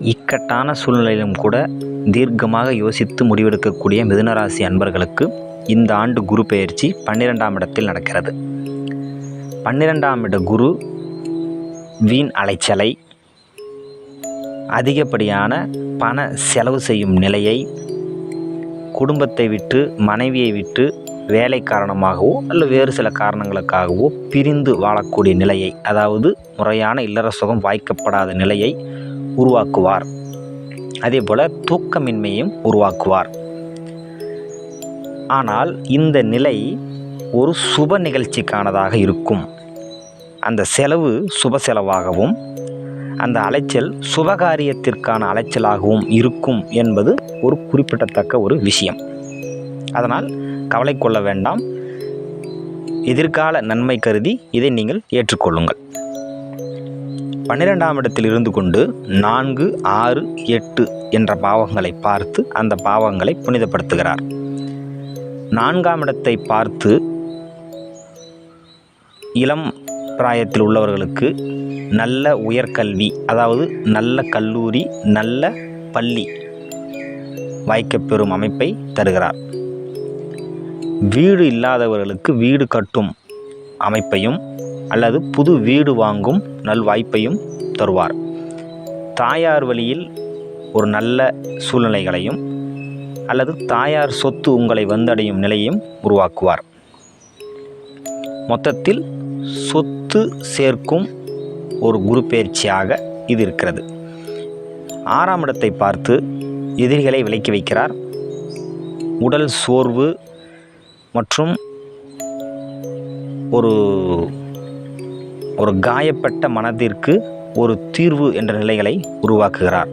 இக்கட்டான சூழ்நிலையிலும் கூட தீர்க்கமாக யோசித்து முடிவெடுக்கக்கூடிய மிதுனராசி அன்பர்களுக்கு இந்த ஆண்டு குரு பெயர்ச்சி பன்னிரெண்டாம் இடத்தில் நடக்கிறது. பன்னிரெண்டாம் இட குரு வீண் அலைச்சலை அதிகப்படியான பண செலவு செய்யும் நிலையை குடும்பத்தை விட்டு மனைவியை விட்டு வேலை காரணமாகவோ அல்ல வேறு சில காரணங்களுக்காகவோ பிரிந்து வாழக்கூடிய நிலையை அதாவது முறையான இல்லற சுகம் வாய்க்கப்படாத நிலையை உருவாக்குவார். அதே போல் தூக்கமின்மையும் உருவாக்குவார். ஆனால் இந்த நிலை ஒரு சுப நிகழ்ச்சிக்கானதாக இருக்கும். அந்த செலவு சுப செலவாகவும் அந்த அலைச்சல் சுபகாரியத்திற்கான அலைச்சலாகவும் இருக்கும் என்பது ஒரு குறிப்பிடத்தக்க ஒரு விஷயம். அதனால் கவலை கொள்ள வேண்டாம். எதிர்கால நன்மை கருதி இதை நீங்கள் ஏற்றுக்கொள்ளுங்கள். பன்னிரெண்டாம் இடத்தில் இருந்து கொண்டு நான்கு ஆறு எட்டு என்ற பாவங்களை பார்த்து அந்த பாவங்களை புனிதப்படுத்துகிறார். நான்காம் இடத்தை பார்த்து இளம் பிராயத்தில் உள்ளவர்களுக்கு நல்ல உயர்கல்வி அதாவது நல்ல கல்லூரி நல்ல பள்ளி வாய்க்கப்பெறும் அமைப்பை தருகிறார். வீடு இல்லாதவர்களுக்கு வீடு கட்டும் அமைப்பையும் அல்லது புது வீடு வாங்கும் நல்வாய்ப்பையும் தருவார். தாயார் வழியில் ஒரு நல்ல சூழ்நிலைகளையும் அல்லது தாயார் சொத்து உங்களை வந்தடையும் நிலையும் உருவாக்குவார். மொத்தத்தில் சொத்து சேர்க்கும் ஒரு குரு பயிற்சியாக இது இருக்கிறது. ஆறாம் இடத்தை பார்த்து எதிரிகளை விலக்கி வைக்கிறார். உடல் சோர்வு மற்றும் ஒரு ஒரு காயப்பட்ட மனதிற்கு ஒரு தீர்வு என்ற நிலைகளை உருவாக்குகிறார்.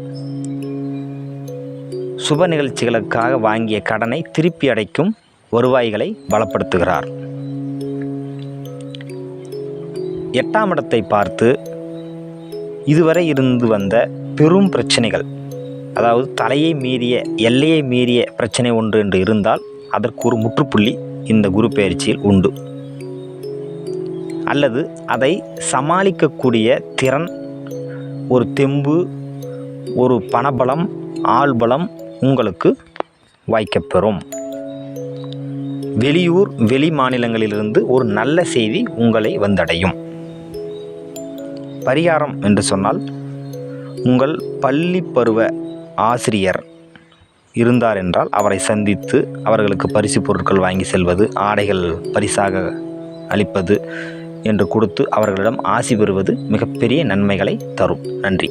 சுப நிகழ்ச்சிகளுக்காக வாங்கிய கடனை திருப்பி அடைக்கும் வருவாய்களை பலப்படுத்துகிறார். எட்டாம் இடத்தை பார்த்து இதுவரை இருந்து வந்த பெரும் பிரச்சனைகள் அதாவது தலையை மீறிய எல்லையை மீறிய பிரச்சனை ஒன்று என்று இருந்தால் அதற்கு ஒரு முற்றுப்புள்ளி இந்த குரு பயிற்சியில் உண்டு. அல்லது அதை சமாளிக்கக்கூடிய திறன் ஒரு தெம்பு ஒரு பணபலம் ஆள்பலம் உங்களுக்கு வாய்க்கப்பெறும். வெளியூர் வெளி மாநிலங்களிலிருந்து ஒரு நல்ல செய்தி உங்களை வந்தடையும். பரிகாரம் என்று சொன்னால் உங்கள் பள்ளி பருவ ஆசிரியர் இருந்தார் என்றால் அவரை சந்தித்து அவர்களுக்கு பரிசு பொருட்கள் வாங்கி செல்வது ஆடைகள் பரிசாக அளிப்பது என்று கொடுத்து அவர்களிடம் ஆசி பெறுவது மிகப்பெரிய நன்மைகளை தரும். நன்றி.